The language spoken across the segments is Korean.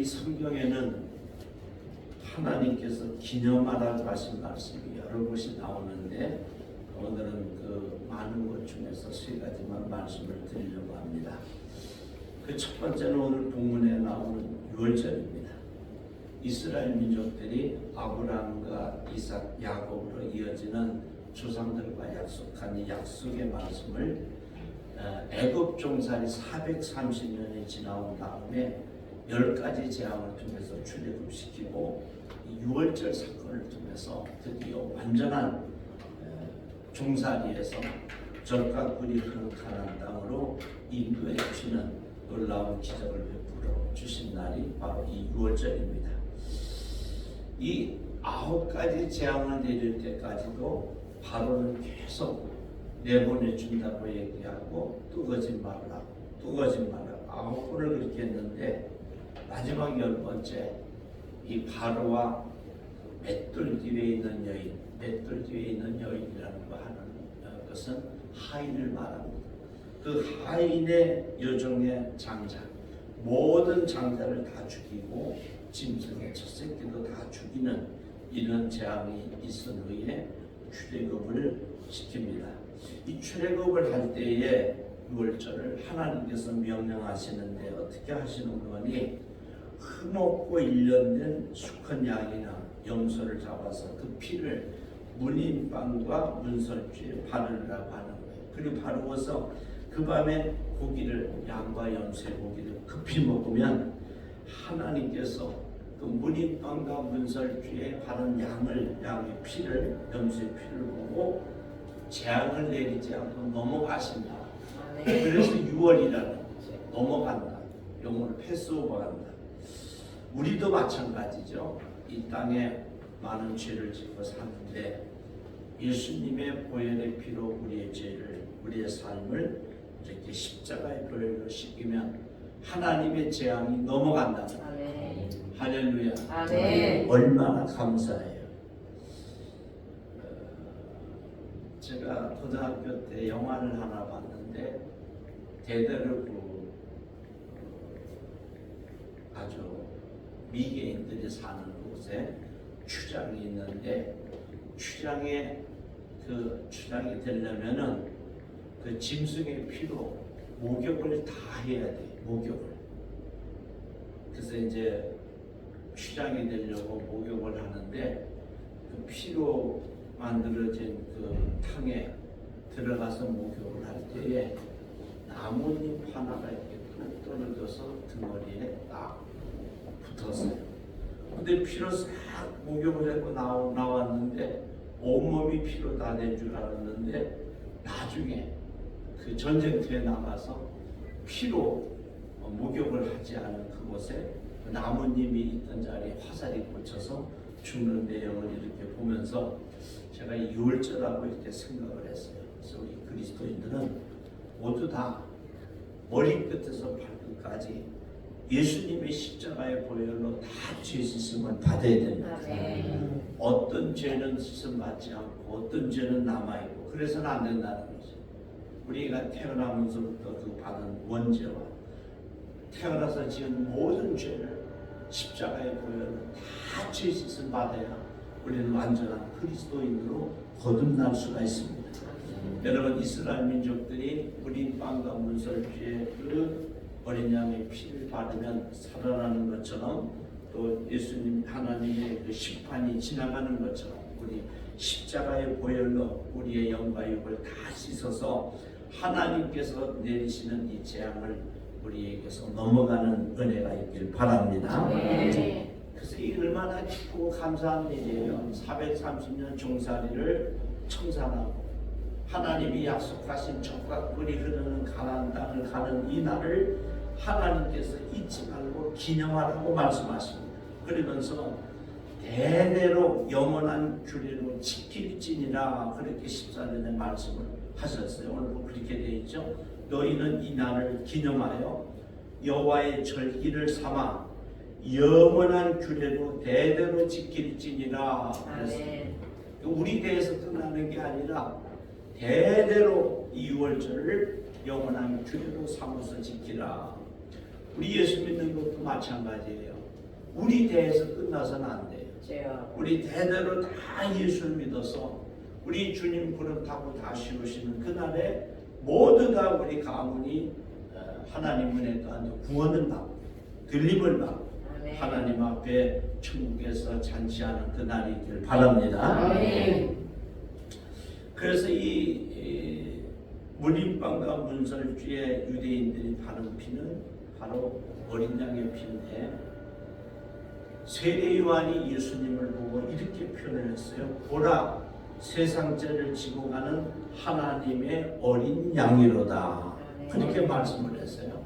이 성경에는 하나님께서 기념하라고 하신 말씀이 여러 곳이 나오는데 오늘은 그 많은 것 중에서 세 가지만 말씀을 드리려고 합니다. 그 첫 번째는 오늘 본문에 나오는 유월절입니다. 이스라엘 민족들이 아브라함과 이삭, 야곱으로 이어지는 조상들과 약속한 이 약속의 말씀을 어, 애굽 종살이 430년이 지나온 다음에 열 가지 재앙을 통해서 출애굽시키고 이 유월절 사건을 통해서 드디어 완전한 어, 종살이에서 절과 꿀이 흐르는 가나안 땅으로 인도해 주시는 놀라운 기적을 베풀어 주신 날이 바로 이 유월절입니다. 이 아홉 가지 재앙을 내릴 때까지도 바로는 계속 내보내 준다고 얘기하고 또 거짓말을 하고 또 거짓말을 하고 아홉 번을 그렇게 했는데 마지막 열 번째 이 바로와 맷돌 뒤에 있는 여인, 맷돌 뒤에 있는 여인이라는 거 하는 어, 것은 하인을 말합니다. 그 하인의 여종의 장자, 모든 장자를 다 죽이고 짐승의 첫 새끼도 다 죽이는 이런 재앙이 있은 후에 출애굽을 시킵니다. 이 출애굽을 할 때에 유월절을 하나님께서 명령하시는데 어떻게 하시는 거니 흠없고 일련된 수컷 양이나 염소를 잡아서 그 피를 문인방과 문설주에 바르라고 하는 거예요. 그리고 바르고서 그 밤에 고기를 양과 염소의 고기를 급히 먹으면 하나님께서 그 문인방과 문설주에 바른 양을 양의 피를 염소의 피를 보고 재앙을 내리지 않고 넘어가신다. 그래서 6월이라는 넘어간다. 영어로 패스오버한다. 우리도 마찬가지죠. 이 땅에 많은 죄를 짓고 사는데 예수님의 보혈의 피로 우리의 죄를 우리의 삶을 이렇게 십자가의 보혈로 씻기면 하나님의 재앙이 넘어간다. 아멘. 할렐루야. 아멘. 얼마나 감사해요. 어, 제가 고등학교 때 영화를 하나 봤는데 대대르구 어, 아주 미개인들이 사는 곳에 추장이 있는데 추장에 그 추장이 되려면은 그 짐승의 피로 목욕을 다 해야 돼 목욕을. 그래서 이제 추장이 되려고 목욕을 하는데 그 피로 만들어진 그 탕에 들어가서 목욕을 할 때에 나뭇잎 하나가 이렇게 뚝 떨어져서 등어리에 딱 붙었어요. 근데 피로 싹 목욕을 하고 나오, 나왔는데 온몸이 피로 다 된 줄 알았는데 나중에 그 전쟁터에 나가서 피로 어, 목욕을 하지 않은 그곳에 그 나뭇잎이 있던 자리에 화살이 꽂혀서 죽는 내용을 이렇게 보면서 제가 이 유월절하고 이렇게 생각을 했어요. 그래서 우리 그리스도인들은 모두 다 머리끝에서 발끝까지 예수님의 십자가의 보혈로 다 죄 씻음을 받아야 됩니다. 아멘. 어떤 죄는 씻음 받지 않고 어떤 죄는 남아 있고 그래서는 안 된다는 거죠. 우리가 태어나면서부터 그 받은 원죄와 태어나서 지은 모든 죄를 십자가의 보혈로 다죄 씻음 받아야 우리는 완전한 그리스도인으로 거듭날 수가 있습니다. 여러분 이스라엘 민족들이 우리 빵과 문설주의 그 어린 양의 피를 받으면 살아나는 것처럼 또 예수님 하나님의 그 심판이 지나가는 것처럼 우리 십자가의 보혈로 우리의 영과 육을 다 씻어서 하나님께서 내리시는 이 재앙을 우리에게서 넘어가는 은혜가 있길 바랍니다. 아멘. 그래서 이 얼마나 기쁘고 감사한 일이에요. 430년 종살이를 청산하고 하나님이 약속하신 적과 꿀이 흐르는 가나안 땅을 가는 이 날을 하나님께서 잊지 말고 기념하라고 말씀하십니다. 그러면서 대대로 영원한 규례로 지킬지니라 그렇게 14년의 말씀을 하셨어요. 오늘도 그렇게 되어 있죠. 너희는 이 날을 기념하여 여호와의 절기를 삼아 영원한 규례로 대대로 지킬지니라 그랬습니다. 아멘. 우리 대에서 끝나는 게 아니라 대대로 이 유월절을 영원한 규례로 삼아서 지키라. 우리 예수 믿는 것도 마찬가지예요. 우리 대에서 끝나서는 안 돼요. 우리 대대로 다 예수를 믿어서 우리 주님 부름 타고 다 쉬우시는 그날에 모두 다 우리 가문이 어, 하나님 은혜 가운데 구원을 받고 들림을 받고 아멘. 하나님 앞에 천국에서 잔치하는 그날이 길 바랍니다. 아멘. 그래서 이, 이 문인방과 문설주의 유대인들이 바른 피는 바로 어린 양의 피인데 세례 요한이 예수님을 보고 이렇게 표현을 했어요. 보라 세상 죄를 지고 가는 하나님의 어린 양이로다. 그렇게 말씀을 했어요.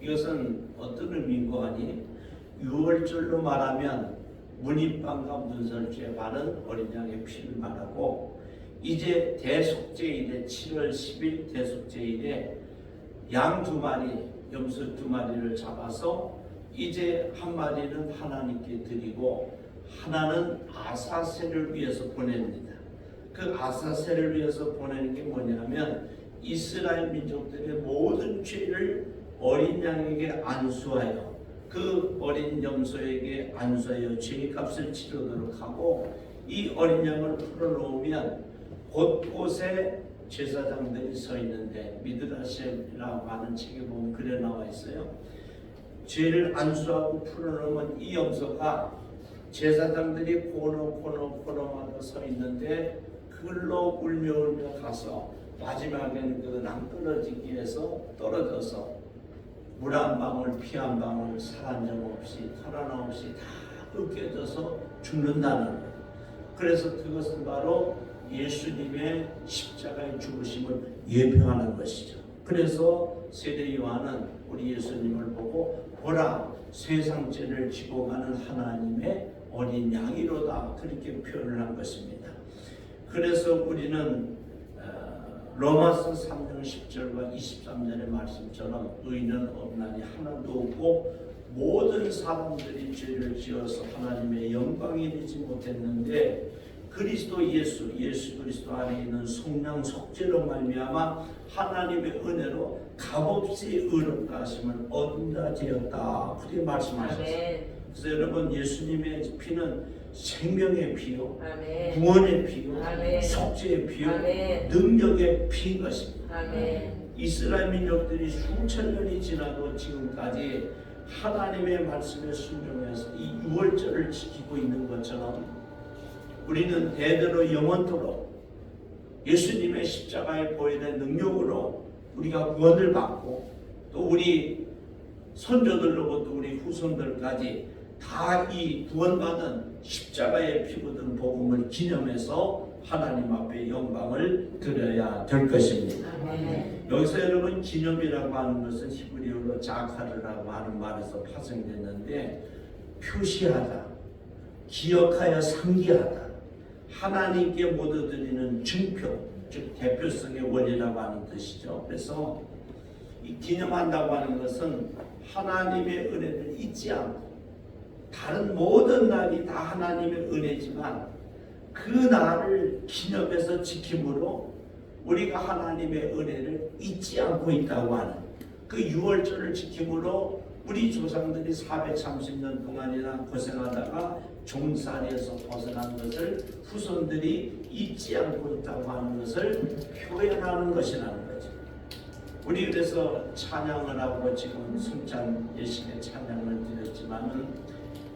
이것은 어떤 의미인고 하니 유월절로 말하면 문인방과 문설주에 바른 어린 양의 피를 말하고 이제 대속제일에 7월 10일 대속제일에 양 두 마리, 염소 두 마리를 잡아서 이제 한 마리는 하나님께 드리고 하나는 아사세를 위해서 보냅니다. 그 아사세를 위해서 보내는 게 뭐냐면 이스라엘 민족들의 모든 죄를 어린 양에게 안수하여 그 어린 염소에게 안수하여 죄값을 치르도록 하고 이 어린 양을 풀어놓으면 곳곳에 제사장들이 서 있는데 미드라시라고 하는 책에 보면 그래 나와 있어요. 죄를 안수하고 풀어놓으면 이 염소가 제사장들이 코너 코너 코너마다 서 있는데 그걸로 울며 울며 가서 마지막에는 그 낭 떨어지기 위해서 떨어져서 물 한 방울 피 한 방울 살한 점 없이 털 하나 없이 다 으깨져서 죽는다는 거예요. 그래서 그것은 바로 예수님의 십자가의 죽으심을 예표하는 것이죠. 그래서 세례 요한은 우리 예수님을 보고 보라 세상 죄를 지고 가는 하나님의 어린 양이로다 그렇게 표현을 한 것입니다. 그래서 우리는 어, 로마서 3장 10절과 23절의 말씀처럼 의인은 없나니 하나도 없고 모든 사람들이 죄를 지어서 하나님의 영광이 이르지 못했는데 그리스도 예수 예수 그리스도 안에 있는 성령 속죄로 말미암아 하나님의 은혜로 값없이 의롭다 하심을 얻는다 되었다 그렇게 말씀하셨어요. 그래서 여러분 예수님의 피는 생명의 피요 아멘. 구원의 피요 아멘. 속죄의 피요 아멘. 능력의 피인 것입니다. 아멘. 이스라엘 민족들이 수천 년이 지나도 지금까지 하나님의 말씀에 순종해서 이 유월절을 지키고 있는 것처럼 우리는 대대로 영원토록 예수님의 십자가의 보혈의 능력으로 우리가 구원을 받고 또 우리 선조들로부터 우리 후손들까지 다 이 구원받은 십자가의 피 묻은 복음을 기념해서 하나님 앞에 영광을 드려야 될 것입니다. 아멘. 여기서 여러분 기념이라고 하는 것은 히브리어로 자카르라고 하는 말에서 파생됐는데 표시하다, 기억하여 상기하다, 하나님께 모두 드리는 증표, 즉 대표성의 원리라고 하는 뜻이죠. 그래서 이 기념한다고 하는 것은 하나님의 은혜를 잊지 않고 다른 모든 날이 다 하나님의 은혜지만 그 날을 기념해서 지킴으로 우리가 하나님의 은혜를 잊지 않고 있다고 하는 그 6월절을 지킴으로 우리 조상들이 430년 동안이나 고생하다가 종살이에서 벗어난 것을 후손들이 잊지 않고 있다고 하는 것을 표현하는 것이라는 거죠. 우리 그래서 찬양을 하고 지금 성찬 예식의 찬양을 드렸지만은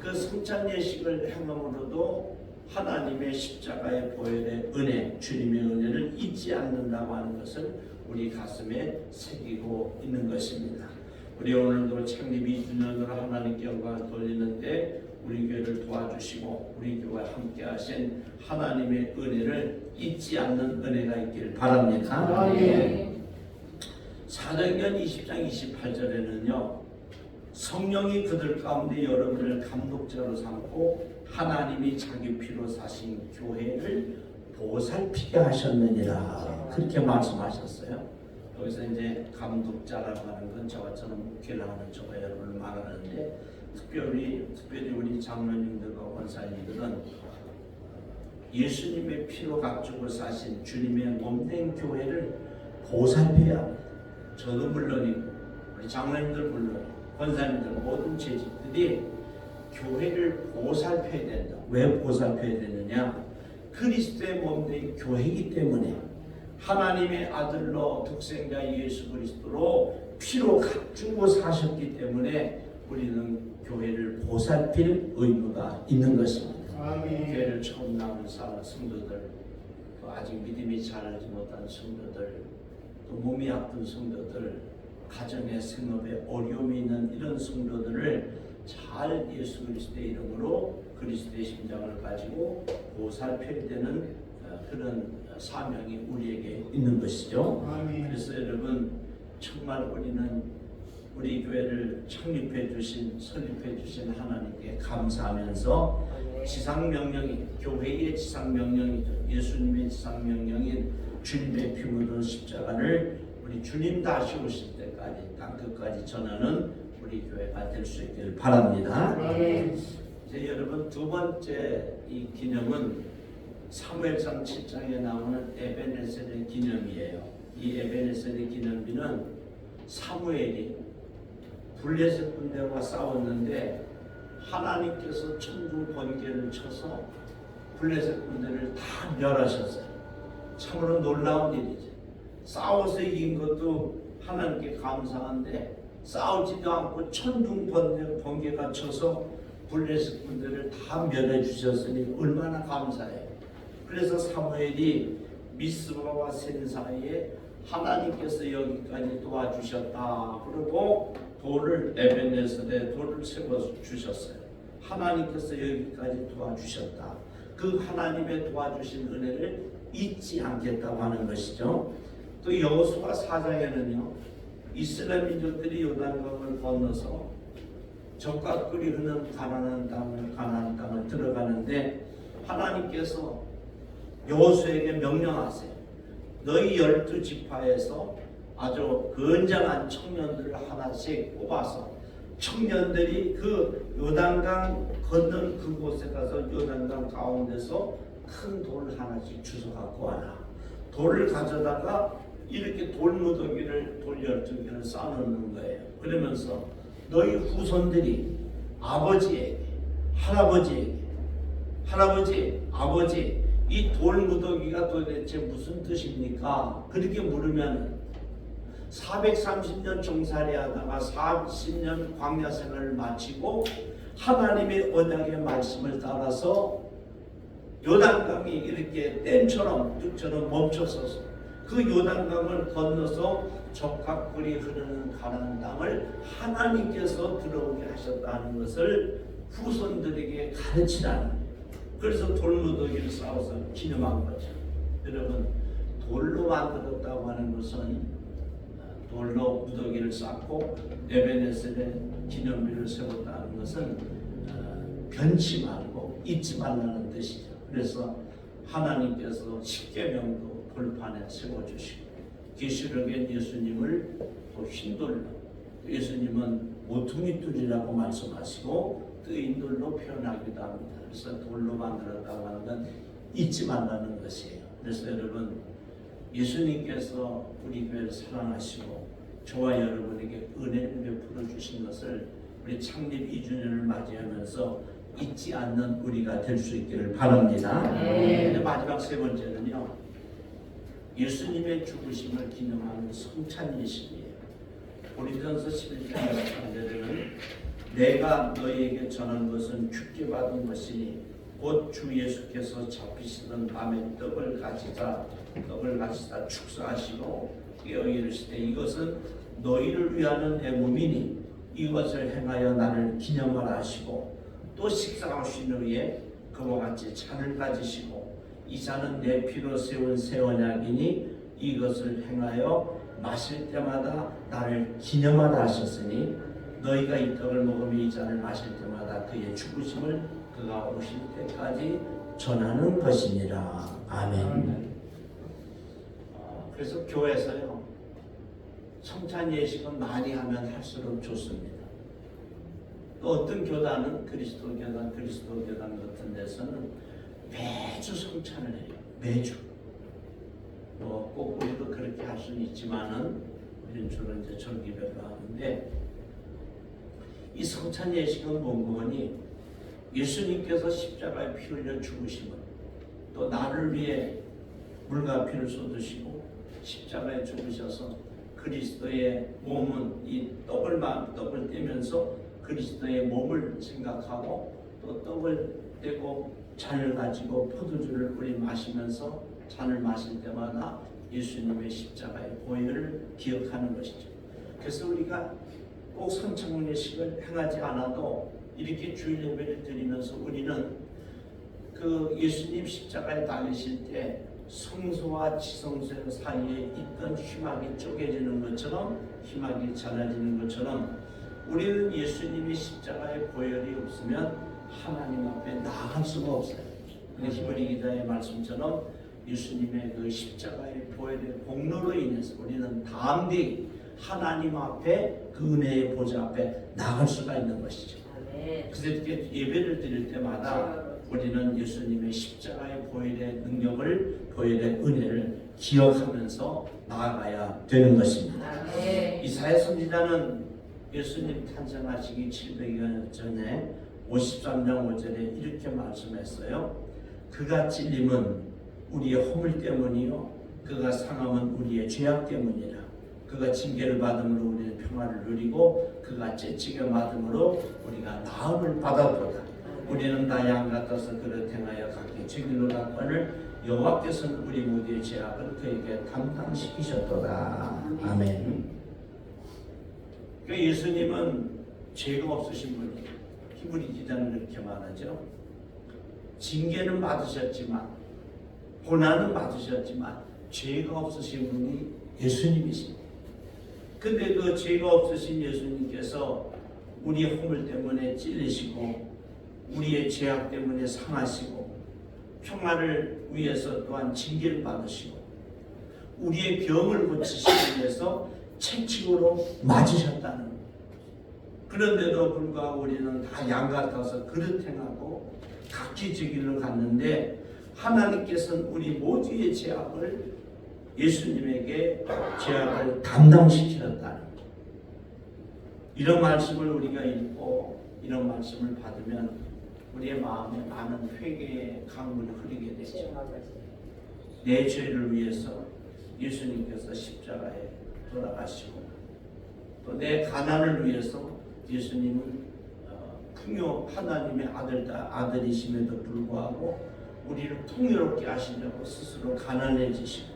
그 성찬 예식을 행함으로도 하나님의 십자가의 보혈의 은혜, 주님의 은혜를 잊지 않는다고 하는 것을 우리 가슴에 새기고 있는 것입니다. 우리 오늘도 창립 2주년으로 하나님께 영광을 돌리는데 우리 교회를 도와주시고 우리 교회 함께 하신 하나님의 은혜를 잊지 않는 은혜가 있길 바랍니다. 사도행전 20장 28절에는요. 성령이 그들 가운데 여러분을 감독자로 삼고 하나님이 자기 피로 사신 교회를 보살피게 하셨느니라 그렇게 말씀하셨어요. 여기서 이제 감독자라고 하는 건 저와처럼 목회를 하는 저와 여러분을 말하는데 특별히 특별히 우리 장로님들과 원사님들은 예수님의 피로 각족을 사신 주님의 몸된 교회를 보살펴야 합니다. 저도 물론이고 우리 장로님들 물론 권사님들 모든 재직들이 교회를 보살펴야 된다. 왜 보살펴야 되느냐? 그리스도의 몸된 교회이기 때문에 하나님의 아들로 독생자 예수 그리스도로 피로 갖추고 사셨기 때문에 우리는 교회를 보살필 의무가 있는 것입니다. 아멘. 교회를 처음 나온 사- 성도들, 또 아직 믿음이 자라지 못한 성도들, 또 몸이 아픈 성도들, 가정의 생업에 어려움이 있는 이런 성도들을 잘 예수 그리스도의 이름으로 그리스도의 심장을 가지고 보살펴야 되는 어, 그런 사명이 우리에게 있는 것이죠. 아멘. 그래서 여러분 정말 우리는 우리 교회를 창립해 주신 설립해 주신 하나님께 감사하면서 지상 명령이 교회의 지상 명령이죠. 예수님의 지상 명령인 주님의 피 묻은 십자가를 우리 주님 다시 오실 때까지 땅 끝까지 전하는 우리 교회가 될 수 있기를 바랍니다. 아멘. 이제 여러분 두 번째 이 기념은 사무엘상 7장에 나오는 에베네셀의 기념이에요. 이 에베네셀의 기념비는 사무엘이 블레셋 군대와 싸웠는데 하나님께서 천둥 번개를 쳐서 블레셋 군대를 다 멸하셨어요. 참으로 놀라운 일이죠. 싸워서 이긴 것도 하나님께 감사한데 싸우지도 않고 천둥 번개, 번개가 쳐서 블레셋 군대를 다 멸해 주셨으니 얼마나 감사해요. 그래서 사무엘이 미스바와 센 사이에 하나님께서 여기까지 도와주셨다. 그리고 돌을 에베네셀에 돌을 세워 주셨어요. 하나님께서 여기까지 도와주셨다. 그 하나님의 도와주신 은혜를 잊지 않겠다고 하는 것이죠. 또 여호수아 4장에는요. 이스라엘 민족들이 요단강을 건너서 적과 꿀이 흐는 가나안 땅을 가나안 땅을 들어가는데 하나님께서 여호수에게 명령하세요. 너희 열두 지파에서 아주 건장한 청년들을 하나씩 뽑아서 청년들이 그 요단강 건넌 그곳에 가서 요단강 가운데서 큰돌 하나씩 주워 갖고 와라. 돌을 가져다가 이렇게 돌무더기를 돌 열두 개를 쌓아놓는 거예요. 그러면서 너희 후손들이 아버지에게 할아버지에게 할아버지 아버지 이 돌무더기가 도대체 무슨 뜻입니까? 그렇게 물으면 430년 종살이 하다가 40년 광야 생활을 마치고 하나님의 언약의 말씀을 따라서 요단강이 이렇게 댐처럼 뚝처럼 멈춰서서 그 요단강을 건너서 적합불이 흐르는 가나안 땅을 하나님께서 들어오게 하셨다는 것을 후손들에게 가르치라는. 그래서 돌무더기를 쌓아서 기념한 거죠. 여러분 돌로 만들었다고 하는 것은 돌로 무더기를 쌓고 에베네셀에 기념비를 세웠다는 것은 어, 변치 말고 잊지 말라는 뜻이죠. 그래서 하나님께서 십계명도 돌판에 세워주시고 계시록엔 예수님을 또 흰돌로 예수님은 모퉁이 뚫이라고 말씀하시고 뜨인 돌로 표현하기도 합니다. 그래서 돌로 만들었다고 하는 건 잊지 말라는 것이에요. 그래서 여러분 예수님께서 우리 교회를 사랑하시고 저와 여러분에게 은혜를 베풀어 주신 것을 우리 창립 2주년을 맞이하면서 잊지 않는 우리가 될 수 있기를 바랍니다. 네. 마지막 세 번째는요. 예수님의 죽으심을 기념하는 성찬 예식이에요. 고린도전서 11장 13절에는 내가 너희에게 전한 것은 죽게 받은 것이니 곧 주 예수께서 잡히시던 밤에 떡을 가지사 떡을 가지사 축사하시고 깨어 이르시되 이것은 너희를 위하는 내 몸이니 이것을 행하여 나를 기념하라 하시고 또 식사하신 후에 그와 같이 잔을 가지시고 이 잔은 내 피로 세운 새 언약이니 이것을 행하여 마실 때마다 나를 기념하라 하셨으니 너희가 이 떡을 먹으며 이 잔을 마실 때마다 그의 죽으심을 그가 오실 때까지 전하는 것이니라 아멘. 어, 그래서 교회에서요 성찬 예식은 많이 하면 할수록 좋습니다. 또 어떤 교단은 그리스도 교단, 그리스도 교단 같은 데서는 매주 성찬을 해요. 매주. 뭐꼭 우리도 그렇게 할 수는 있지만은 우리는 주로 이제 절기별로 하는데 이 성찬 예식은 뭔고니 예수님께서 십자가에 피 흘려 죽으심은 또 나를 위해 물과 피를 쏟으시고 십자가에 죽으셔서 그리스도의 몸은 이 떡을 마- 떡을 떼면서 그리스도의 몸을 생각하고 또 떡을 떼고 잔을 가지고 포도주를 우리 마시면서 잔을 마실 때마다 예수님의 십자가의 보혈을 기억하는 것이죠. 그래서 우리가 꼭 성찬례식을 행하지 않아도 이렇게 주일 예배를 드리면서 우리는 그 예수님 십자가에 달리실 때 성소와 지성소 사이에 있던 희망이 쪼개지는 것처럼 희망이 잘라지는 것처럼 우리는 예수님이 십자가의 보혈이 없으면 하나님 앞에 나아갈 수가 없어요. 근데 히브리 기자의 말씀처럼 예수님의 그 십자가의 보혈의 공로로 인해서 우리는 담대히 하나님 앞에 그 은혜의 보좌 앞에 나갈 수가 있는 것이죠. 그래서 이렇게 예배를 드릴 때마다 우리는 예수님의 십자가의 보혈의 능력을 보혈의 은혜를 기억하면서 나아가야 되는 것입니다. 아멘. 이사야 선지자는 예수님 탄생하시기 700여 전에 53장 5절에 이렇게 말씀했어요. 그가 찔림은 우리의 허물 때문이요 그가 상함은 우리의 죄악 때문이라. 그가 징계를 받음으로 우리는 평화를 누리고 그가 째치게 받음으로 우리가 나음을 받았도다. 우리는 다 양 같아서 그를 행하여 각기 책임을 갖거늘 여호와께서는 우리 모두의 죄악을 그에게 담당시키셨도다. 아멘. 그 예수님은 죄가 없으신 분이에요. 히브리 기자는 이렇게 말하죠. 징계는 받으셨지만 고난은 받으셨지만 죄가 없으신 분이 예수님이십니다. 근데 그 죄가 없으신 예수님께서 우리의 허물 때문에 찔리시고 우리의 죄악 때문에 상하시고 평화를 위해서 또한 징계를 받으시고 우리의 병을 고치시기 위해서 채찍으로 맞으셨다는. 그런데도 불구하고 우리는 다 양 같아서 그릇 행하고 각기 제 길로 갔는데 하나님께서는 우리 모두의 죄악을 예수님에게 죄악을 담당시키셨다는 거예요. 이런 말씀을 우리가 읽고 이런 말씀을 받으면 우리의 마음에 많은 회개의 강물이 흐르게 되죠. 내 죄를 위해서 예수님께서 십자가에 돌아가시고 또 내 가난을 위해서 예수님은 어, 풍요 하나님의 아들 아들이심에도 불구하고 우리를 풍요롭게 하시려고 스스로 가난해지시고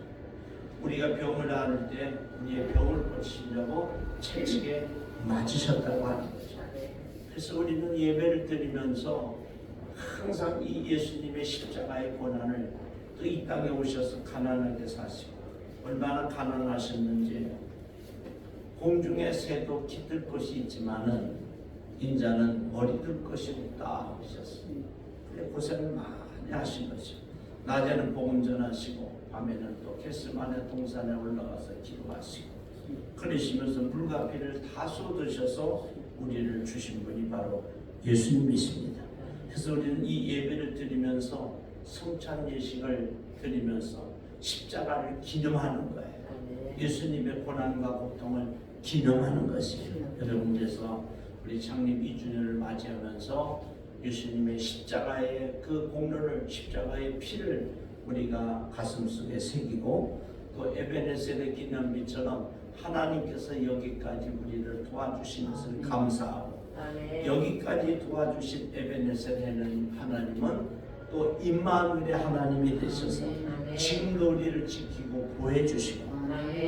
우리가 병을 앓을 때 우리의 병을 고치려고 채찍에 맞으셨다고 하는 거죠. 그래서 우리는 예배를 드리면서 항상 이 예수님의 십자가의 고난을 또 이 땅에 오셔서 가난하게 사시고 얼마나 가난하셨는지 공중에 새도 깃들 것이 있지만은 인자는 머리 들 것이 없다 하셨습니다. 그래 고생을 많이 하신 거죠. 낮에는 복음 전하시고 밤에는 또 게스만의 동산에 올라가서 기도하시고 그러시면서 물과 피를 다 쏟으셔서 우리를 주신 분이 바로 예수님이십니다. 그래서 우리는 이 예배를 드리면서 성찬 예식을 드리면서 십자가를 기념하는 거예요. 예수님의 고난과 고통을 기념하는 것이에요. 여러분 그래서 우리 창립 2주년을 맞이하면서 예수님의 십자가의 그 공로를 십자가의 피를 우리가 가슴 속에 새기고 또 에베네셀의 기념비처럼 하나님께서 여기까지 우리를 도와주신 것을 감사하고 여기까지 도와주신 에베네셀에는 하나님은 또 임마누엘의 하나님이 되셔서 우리를 지키고 보호해주시고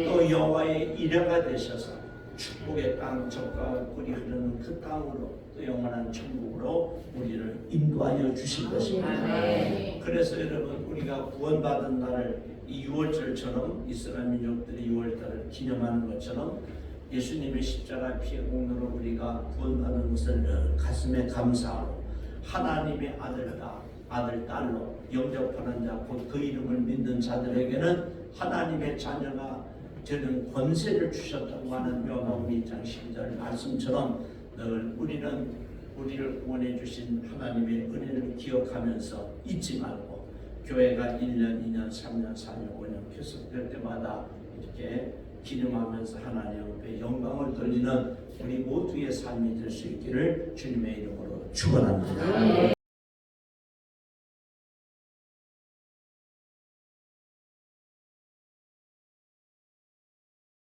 또 여호와의 이래가 되셔서 축복의 땅 적과 꿀이 흐르는 그 땅으로 또 영원한 천국으로 우리를 인도하여 주실 것입니다. 그래서 여러분 우리가 구원받은 날을 이 6월절처럼 이스라엘 민족들이 6월달을 기념하는 것처럼 예수님의 십자가 피의 공로로 우리가 구원받은 것을 가슴에 감사하고 하나님의 아들과 아들 딸로 영접하는 자 곧 그 이름을 믿는 자들에게는 하나님의 자녀가 되는 권세를 주셨다고 하는 요한복음 2장 12절 말씀처럼 늘 우리는 우리를 구원해 주신 하나님의 은혜를 기억하면서 잊지 말고 교회가 1년, 2년, 3년, 4년, 5년 계속될 때마다 이렇게 기념하면서 하나님 앞에 영광을 돌리는 우리 모두의 삶이 될 수 있기를 주님의 이름으로 축원합니다.